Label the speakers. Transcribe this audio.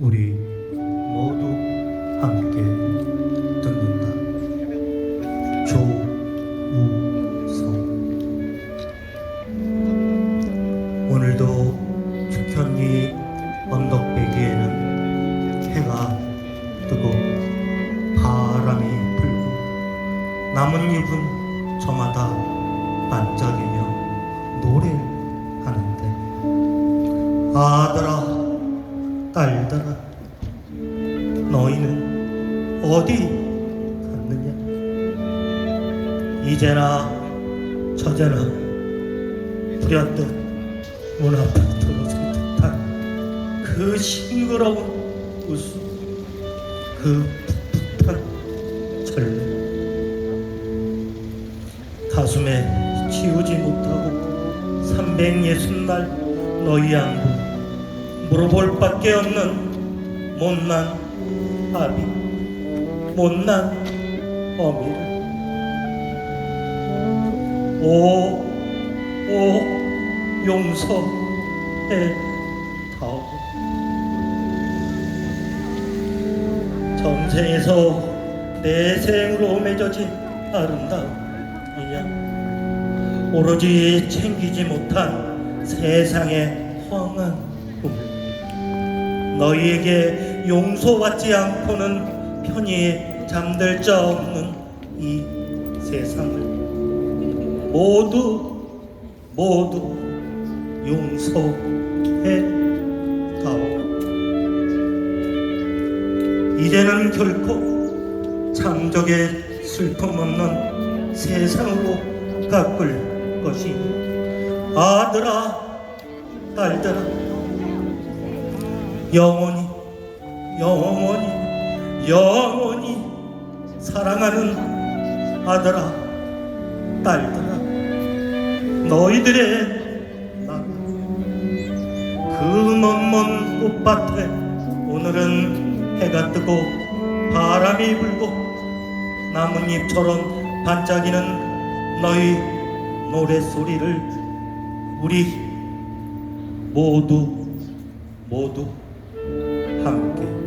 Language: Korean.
Speaker 1: 우리 모두 함께 듣는다. 조우성 오늘도 축현리 언덕배기에는 해가 뜨고 바람이 불고 나뭇잎은 저마다 반짝이며 노래를 하는데 아들아 딸들아 너희는 어디 갔느냐? 이제나 저제나 불현듯 문 앞에 들어설 듯한 그 싱그러운 웃음 그 풋풋한 절레 가슴에 지우지 못하고 360날 너희 안고 물어볼 밖에 없는 못난 아비 못난 어미를 오, 오 용서해 다오 전생에서 내 생으로 맺어진 아름다운 인연 오로지 챙기지 못한 세상의 꿈을 너희에게 용서받지 않고는 편히 잠들 자 없는 이 세상을. 모두 모두 용서해 다오 이제는 결코 창적의 슬픔 없는 세상으로 가꿀 것이 아들아 딸들아 영원히 영원히 영원히 사랑하는 아들아 딸들아 너희들의 그먼먼 꽃밭에 오늘은 해가 뜨고 바람이 불고 나뭇잎처럼 반짝이는 너희 노래소리를 우리 모두 모두 함께